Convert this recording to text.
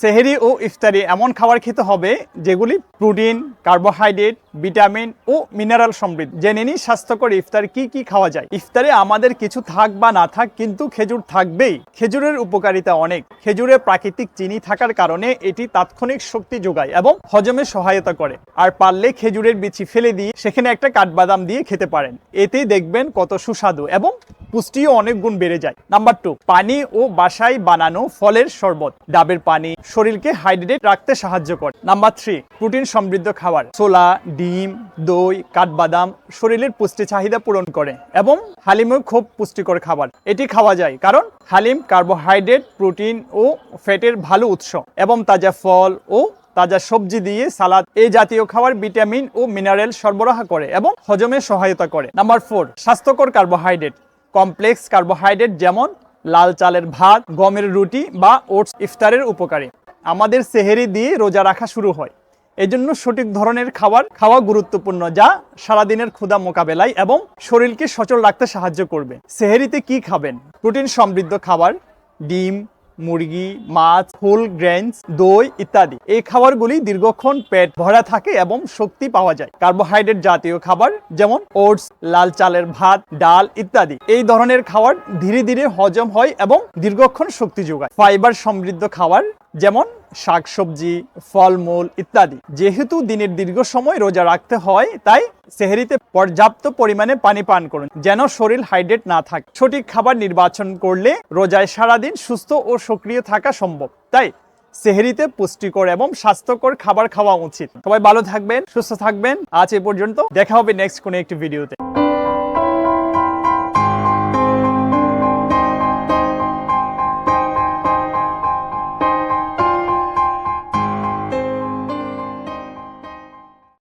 সেহেরি ও ইফতারি এমন খাবার খেতে হবে যেগুলি প্রোটিন, কার্বোহাইড্রেট, ভিটামিন ও মিনারেল সমৃদ্ধ। জেনে নিই স্বাস্থ্যকর ইফতার কি কি খাওয়া যায়। ইফতারে আমাদের কিছু থাক বা না থাক কিন্তু খেজুর থাকবেই। খেজুরের উপকারিতা অনেক। খেজুরে প্রাকৃতিক চিনি থাকার কারণে এটি তাৎক্ষণিক শক্তি যোগায় এবং হজমে সহায়তা করে। আর পারলে খেজুরের বিচি ফেলে দিয়ে সেখানে একটা কাঠবাদাম দিয়ে খেতে পারেন। এতে দেখবেন কত সুস্বাদু এবং পুষ্টিও অনেক গুণ বেড়ে যায়। নাম্বার টু পানি ও বাসায় বানানো ফলের শরবত। ডাবের পানি শরীরকে হাইড্রেট রাখতে সাহায্য করে। নাম্বার থ্রি প্রোটিন সমৃদ্ধ খাবার। ছোলা, ডিম, দই, কাঠবাদাম শরীরের পুষ্টি চাহিদা পূরণ করে এবং হালিমও খুব পুষ্টিকর খাবার। এটি খাওয়া যায় কারণ হালিম কার্বোহাইড্রেট প্রোটিন ও ফ্যাটের ভালো উৎস এবং তাজা ফল ও তাজা সবজি দিয়ে সালাদ এই জাতীয় খাবার ভিটামিন ও মিনারেল সরবরাহ করে এবং হজমে সহায়তা করে। নাম্বার ফোর স্বাস্থ্যকর কার্বোহাইড্রেট কমপ্লেক্স কার্বোহাইড্রেট যেমন লাল চালের ভাত, গমের রুটি বা ওটস ইফতারের উপকারী। আমাদের সেহেরি দিয়ে রোজা রাখা শুরু হয়। এজন্য সঠিক ধরনের খাবার খাওয়া গুরুত্বপূর্ণ, যা সারাদিনের ক্ষুধা মোকাবেলায় এবং শরীরকে সচল রাখতে সাহায্য করবে। সেহেরিতে কি খাবেন? প্রোটিন সমৃদ্ধ খাবার, ডিম মুরগি, মাছ, ফুল গ্রেনস দই ইত্যাদি। এই খাবারগুলি দীর্ঘক্ষণ পেট ভরা থাকে এবং শক্তি পাওয়া যায়। কার্বোহাইড্রেট জাতীয় খাবার যেমন ওটস, লাল চালের ভাত, ডাল ইত্যাদি। এই ধরনের খাবার ধীরে ধীরে হজম হয় এবং দীর্ঘক্ষণ শক্তি যোগায়। ফাইবার সমৃদ্ধ খাবার যেমন শাকসবজি, ফলমূল ইত্যাদি। যেহেতু দিনের দীর্ঘ সময় রোজা রাখতে হয়, তাই সেহেরিতে পর্যাপ্ত পরিমাণে পানি পান করুন, যেন শরীর হাইড্রেট না থাকে। সঠিক খাবার নির্বাচন করলে রোজায় সারাদিন সুস্থ ও সক্রিয় থাকা সম্ভব। তাই সেহেরিতে পুষ্টিকর এবং স্বাস্থ্যকর খাবার খাওয়া উচিত। সবাই ভালো থাকবেন, সুস্থ থাকবেন। আজ এ পর্যন্ত। দেখা হবে নেক্সট কোনো একটি ভিডিওতে